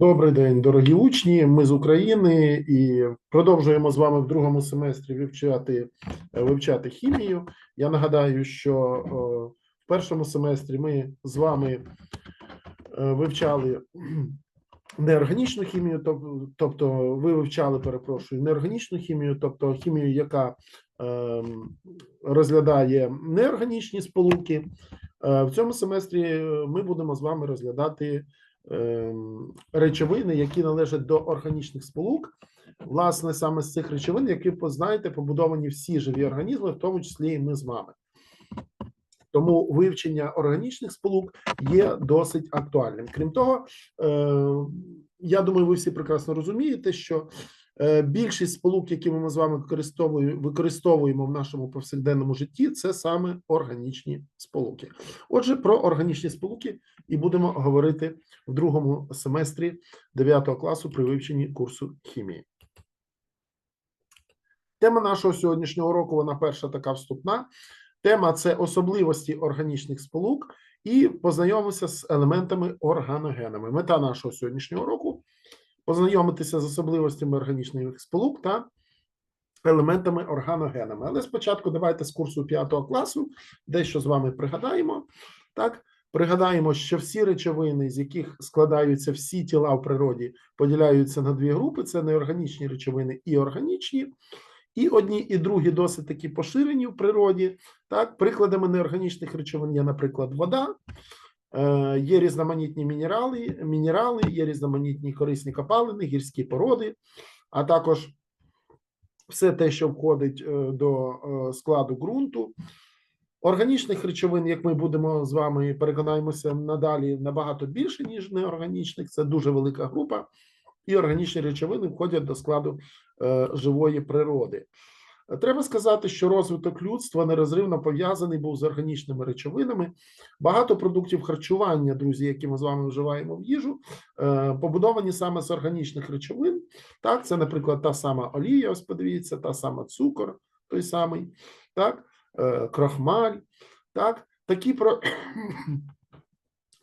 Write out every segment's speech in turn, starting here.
Добрий день, дорогі учні. Ми з України і продовжуємо з вами в другому семестрі вивчати, е, вивчати хімію. Я нагадаю, що в першому семестрі ми з вами е, вивчали неорганічну хімію, тоб- тобто ви вивчали, перепрошую, неорганічну хімію, тобто хімію, яка ем, розглядає неорганічні сполуки. Е, В цьому семестрі е, ми будемо з вами розглядати речовини, які належать до органічних сполук. Власне, саме з цих речовин, які познаєте, побудовані всі живі організми, в тому числі і ми з вами. Тому вивчення органічних сполук є досить актуальним. Крім того, е, я думаю, ви всі прекрасно розумієте, що більшість сполук, які ми з вами використовуємо, використовуємо в нашому повсякденному житті, це саме органічні сполуки. Отже, про органічні сполуки і будемо говорити в другому семестрі 9 класу при вивченні курсу хімії. Тема нашого сьогоднішнього року, вона перша така вступна. Тема це особливості органічних сполук і познайомимося з елементами органогенами. Мета нашого сьогоднішнього року познайомитися з особливостями органічних сполук та елементами органогенами. Але спочатку давайте з курсу 5 класу дещо з вами пригадаємо. Так, пригадаємо, що всі речовини, з яких складаються всі тіла в природі, поділяються на дві групи: це неорганічні речовини і органічні. І одні, і другі досить такі поширені в природі. Так, прикладами неорганічних речовин є, наприклад, вода, є різноманітні мінерали, мінерали, є різноманітні корисні копалини, гірські породи, а також все те, що входить е, до е, складу ґрунту. Органічних речовин, як ми будемо з вами переконаємося надалі, набагато більше, ніж неорганічних. Це дуже велика група, і органічні речовини входять до складу е, живої природи. Треба сказати, що розвиток людства нерозривно пов'язаний був з органічними речовинами. Багато продуктів харчування, друзі, які ми з вами вживаємо в їжу, е, побудовані саме з органічних речовин. Так, це, наприклад, та сама олія, ось подивіться, та сама цукор, той самий, так, е, крахмаль, так, такі про...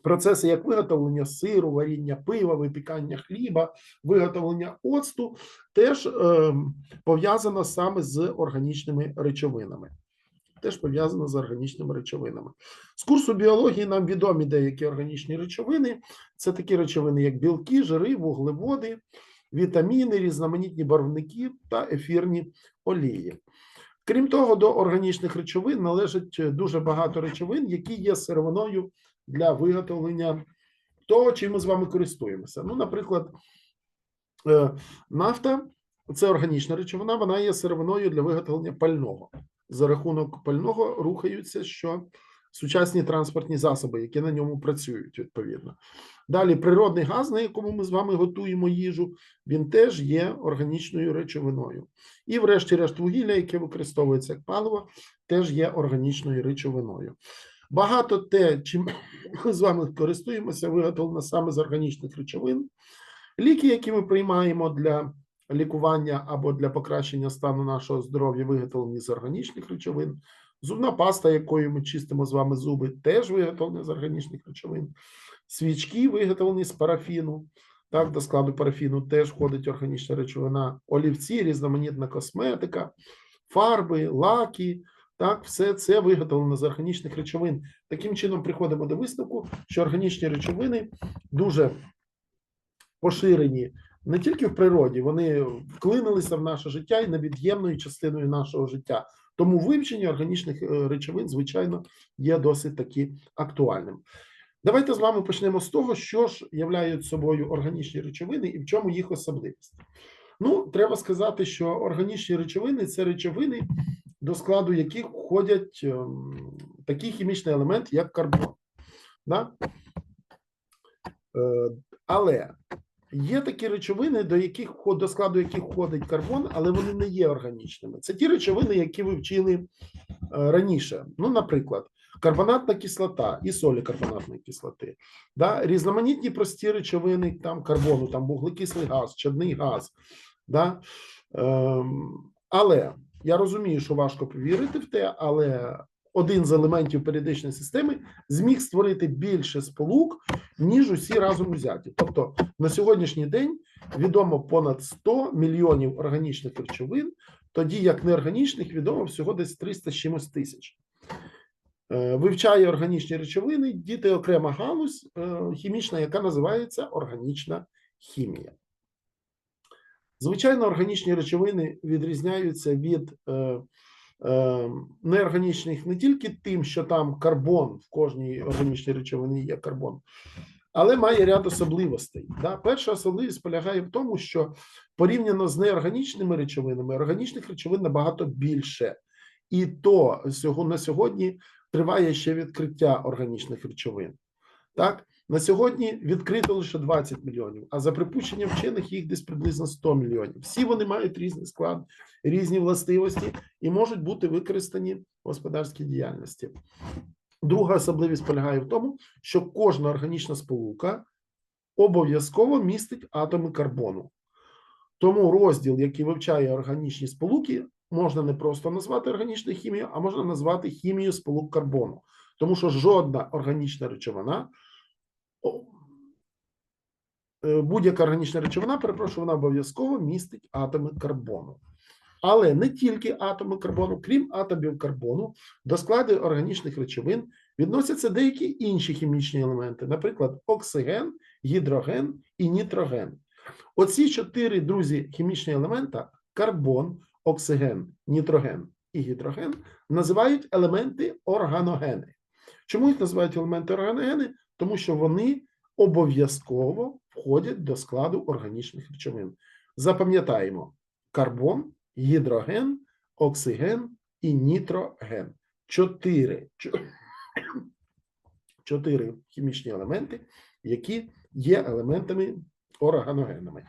процеси, як виготовлення сиру, варіння пива, випікання хліба, виготовлення оцту, теж е, пов'язано саме з органічними речовинами. Теж пов'язано з органічними речовинами. З курсу біології нам відомі деякі органічні речовини. Це такі речовини, як білки, жири, вуглеводи, вітаміни, різноманітні барвники та ефірні олії. Крім того, до органічних речовин належить е, дуже багато речовин, які є сировиною для виготовлення того, чим ми з вами користуємося. Ну, наприклад, е, нафта це органічна речовина, вона є сировиною для виготовлення пального. За рахунок пального рухаються що сучасні транспортні засоби, які на ньому працюють, відповідно. Далі, природний газ, на якому ми з вами готуємо їжу, він теж є органічною речовиною. І, врешті-решт, вугілля, яке використовується як паливо, теж є органічною речовиною. Багато те, чим ми з вами користуємося, виготовлено саме з органічних речовин. Ліки, які ми приймаємо для лікування або для покращення стану нашого здоров'я, виготовлені з органічних речовин. Зубна паста, якою ми чистимо з вами зуби, теж виготовлена з органічних речовин. Свічки виготовлені з парафіну. Так, до складу парафіну теж входить органічна речовина, олівці, різноманітна косметика, фарби, лаки. Так, все це виготовлено з органічних речовин. Таким чином, приходимо до висновку, що органічні речовини дуже поширені не тільки в природі, вони вклинилися в наше життя і невід'ємною частиною нашого життя. Тому вивчення органічних е, речовин, звичайно, є досить таки актуальним. Давайте з вами почнемо з того, що ж являють собою органічні речовини і в чому їх особливість. Ну, треба сказати, що органічні речовини це речовини, до складу яких входять ем, такий хімічний елемент, як карбон. Да? Е, але є такі речовини, до яких до складу яких входить карбон, але вони не є органічними. Це ті речовини, які ви вчили е, раніше. Ну, наприклад, карбонатна кислота і солі карбонатної кислоти, да? різноманітні прості речовини там карбону, там вуглекислий газ, чадний газ. Да? Ем, але я розумію, що важко повірити в те, але один з елементів періодичної системи зміг створити більше сполук, ніж усі разом узяті. Тобто на сьогоднішній день відомо понад 100 мільйонів органічних речовин, тоді як неорганічних відомо всього десь 300 з чимось тисяч. Е, Вивчає органічні речовини, діти окрема галузь е, хімічна, яка називається органічна хімія. Звичайно, органічні речовини відрізняються від е, е, неорганічних не тільки тим, що там карбон в кожній органічній речовині є карбон, але має ряд особливостей. Да? Перша особливість полягає в тому, що порівняно з неорганічними речовинами, органічних речовин набагато більше. І то на сьогодні триває ще відкриття органічних речовин. Так, на сьогодні відкрито лише 20 мільйонів, а за припущенням вчених їх десь приблизно 100 мільйонів. Всі вони мають різний склад, різні властивості і можуть бути використані в господарській діяльності. Друга особливість полягає в тому, що кожна органічна сполука обов'язково містить атоми карбону. Тому розділ, який вивчає органічні сполуки, можна не просто назвати органічною хімією, а можна назвати хімією сполук карбону. Тому що жодна органічна речовина, будь-яка органічна речовина, перепрошую, вона обов'язково містить атоми карбону. Але не тільки атоми карбону, крім атомів карбону, до складу органічних речовин відносяться деякі інші хімічні елементи, наприклад, оксиген, гідроген і нітроген. Оці чотири друзі хімічні елемента карбон, оксиген, нітроген і гідроген називають елементи органогени. Чому їх називають елементи органогени? Тому що вони обов'язково входять до складу органічних речовин. Запам'ятаємо: карбон, гідроген, оксиген і нітроген. Чотири, чотири хімічні елементи, які є елементами органогенами.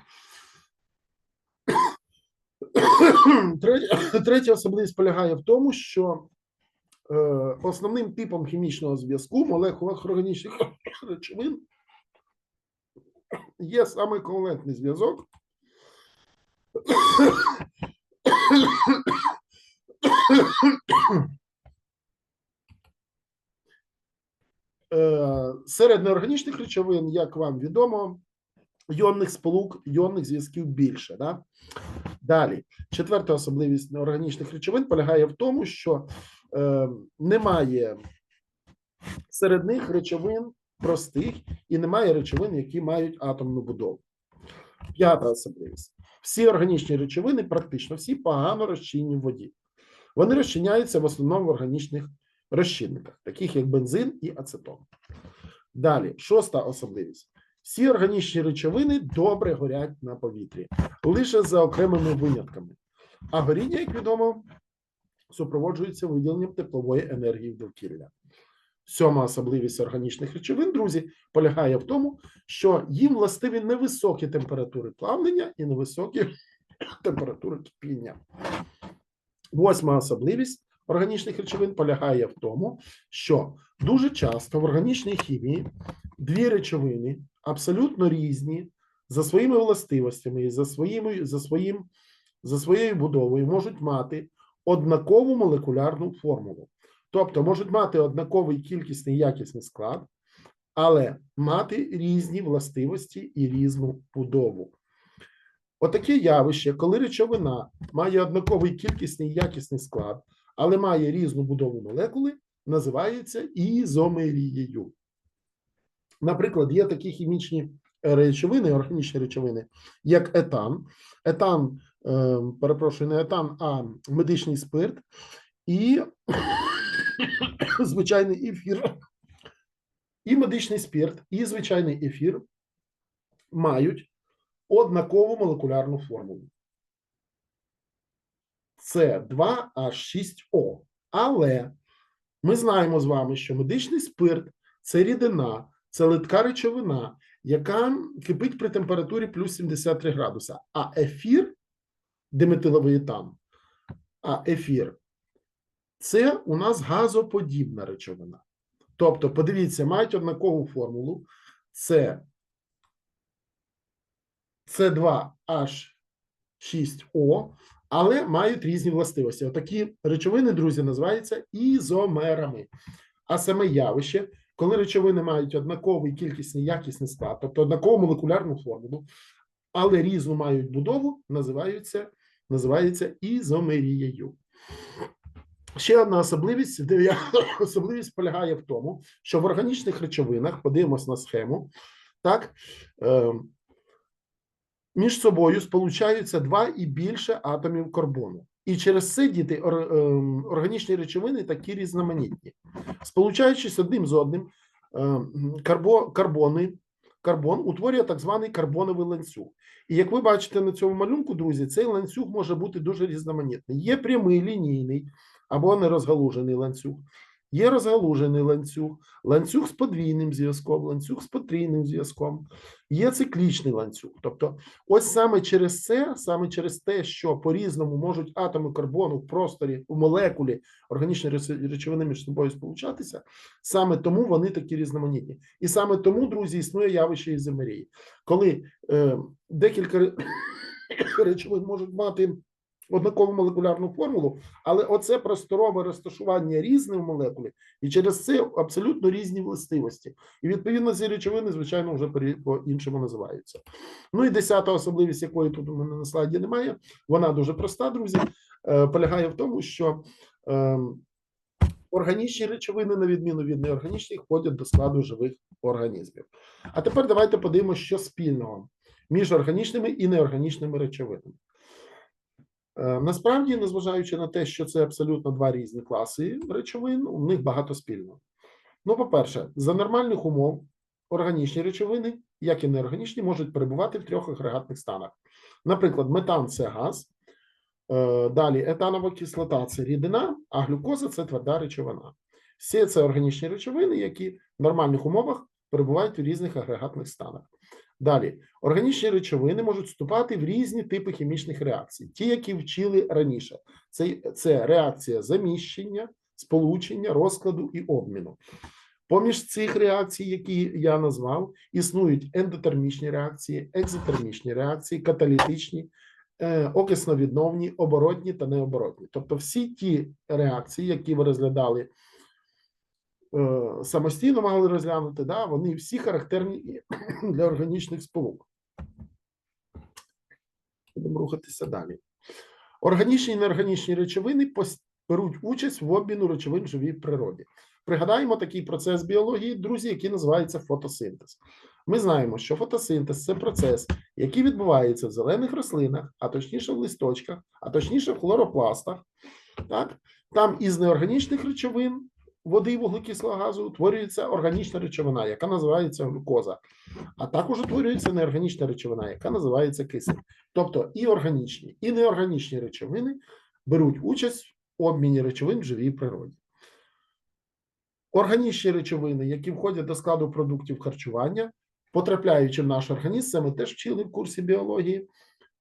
Третя, особливість полягає в тому, що основним типом хімічного зв'язку молекулах органічних речовин є саме ковалентний зв'язок. Е, Серед неорганічних речовин, як вам відомо, йонних сполук, йонних зв'язків більше. Да? Далі, четверта особливість неорганічних речовин полягає в тому, що е, немає серед них речовин простих і немає речовин, які мають атомну будову. П'ята особливість. Всі органічні речовини, практично всі погано розчинні в воді. Вони розчиняються в основному в органічних розчинниках, таких як бензин і ацетон. Далі, шоста особливість. Всі органічні речовини добре горять на повітрі, лише за окремими винятками. А горіння, як відомо, супроводжується виділенням теплової енергії в довкілля. Сьома особливість органічних речовин, друзі, полягає в тому, що їм властиві невисокі температури плавлення і невисокі температури кипіння. Восьма особливість органічних речовин полягає в тому, що дуже часто в органічній хімії дві речовини абсолютно різні за своїми властивостями і за, своїми, за, своїм, за своєю будовою можуть мати однакову молекулярну формулу. Тобто можуть мати однаковий кількісний і якісний склад, але мати різні властивості і різну будову. Отаке явище, коли речовина має однаковий кількісний і якісний склад, але має різну будову молекули, називається ізомерією. Наприклад, є такі хімічні речовини, органічні речовини, як етан. Етан, перепрошую, не етан, а медичний спирт і звичайний ефір. І медичний спирт, і звичайний ефір мають однакову молекулярну формулу. Це 2H6O. Але ми знаємо з вами, що медичний спирт це рідина, це литка речовина, яка кипить при температурі плюс 73 градуса. А ефір, диметиловий етан, а ефір це у нас газоподібна речовина. Тобто, подивіться, мають однакову формулу. Це С2H6O, але мають різні властивості. Отакі речовини, друзі, називаються ізомерами. А саме явище, коли речовини мають однаковий кількісний якісний склад, тобто однакову молекулярну формулу, але різну мають будову, називаються, називається ізомерією. Ще одна особливість, особливість полягає в тому, що в органічних речовинах, подивимось на схему, так, е, між собою сполучаються два і більше атомів карбону. І через це діти ем, органічні речовини такі різноманітні. Сполучаючись одним з одним, ем, карбо, карбони, карбон утворює так званий карбоновий ланцюг. І як ви бачите на цьому малюнку, друзі, цей ланцюг може бути дуже різноманітний. Є прямий лінійний або нерозгалужений ланцюг. Є розгалужений ланцюг, ланцюг з подвійним зв'язком, ланцюг з потрійним зв'язком, є циклічний ланцюг. Тобто, ось саме через це, саме через те, що по-різному можуть атоми карбону в просторі, в молекулі органічні речо- речовини між собою сполучатися, саме тому вони такі різноманітні. І саме тому, друзі, існує явище ізомерії. Коли е, декілька речовин можуть мати однакову молекулярну формулу, але оце просторове розташування різне в молекулі, і через це абсолютно різні властивості. І відповідно ці речовини, звичайно, вже по-іншому називаються. Ну і десята особливість, якої тут у мене на слайді немає, вона дуже проста, друзі. е, Полягає в тому, що е, органічні речовини, на відміну від неорганічних, входять до складу живих організмів. А тепер давайте подивимося, що спільного між органічними і неорганічними речовинами. Е, Насправді, незважаючи на те, що це абсолютно два різні класи речовин, у них багато спільного. Ну, по-перше, за нормальних умов органічні речовини, як і неорганічні, можуть перебувати в трьох агрегатних станах. Наприклад, метан це газ, е, далі етанова кислота це рідина, а глюкоза це тверда речовина. Всі це органічні речовини, які в нормальних умовах перебувають у різних агрегатних станах. Далі, органічні речовини можуть вступати в різні типи хімічних реакцій, ті, які вчили раніше. Це, це реакція заміщення, сполучення, розкладу і обміну. Поміж цих реакцій, які я назвав, існують ендотермічні реакції, екзотермічні реакції, каталітичні, е, окисно-відновні, оборотні та необоротні. Тобто всі ті реакції, які ви розглядали самостійно, могли розглянути, да, вони всі характерні для органічних сполук. Будемо рухатися далі. Органічні і неорганічні речовини беруть участь в обміну речовин в живій природі. Пригадаємо такий процес біології, друзі, який називається фотосинтез. Ми знаємо, що фотосинтез це процес, який відбувається в зелених рослинах, а точніше в листочках, а точніше в хлоропластах. Так? Там із неорганічних речовин води і вуглекислого газу утворюється органічна речовина, яка називається глюкоза, а також утворюється неорганічна речовина, яка називається кисень. Тобто і органічні, і неорганічні речовини беруть участь в обміні речовин в живій природі. Органічні речовини, які входять до складу продуктів харчування, потрапляючи в наш організм, це ми теж вчили в курсі біології,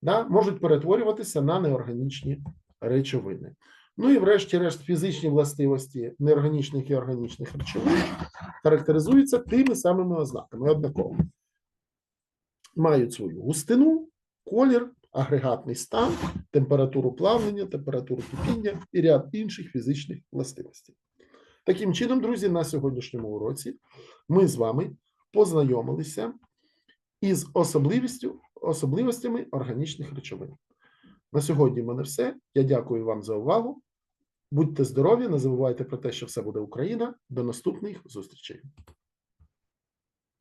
да, можуть перетворюватися на неорганічні речовини. Ну і врешті-решт фізичні властивості неорганічних і органічних речовин характеризуються тими самими ознаками однаково. Мають свою густину, колір, агрегатний стан, температуру плавлення, температуру кипіння і ряд інших фізичних властивостей. Таким чином, друзі, на сьогоднішньому уроці ми з вами познайомилися із особливістю, особливостями органічних речовин. На сьогодні в мене все. Я дякую вам за увагу. Будьте здорові, не забувайте про те, що все буде Україна. До наступних зустрічей.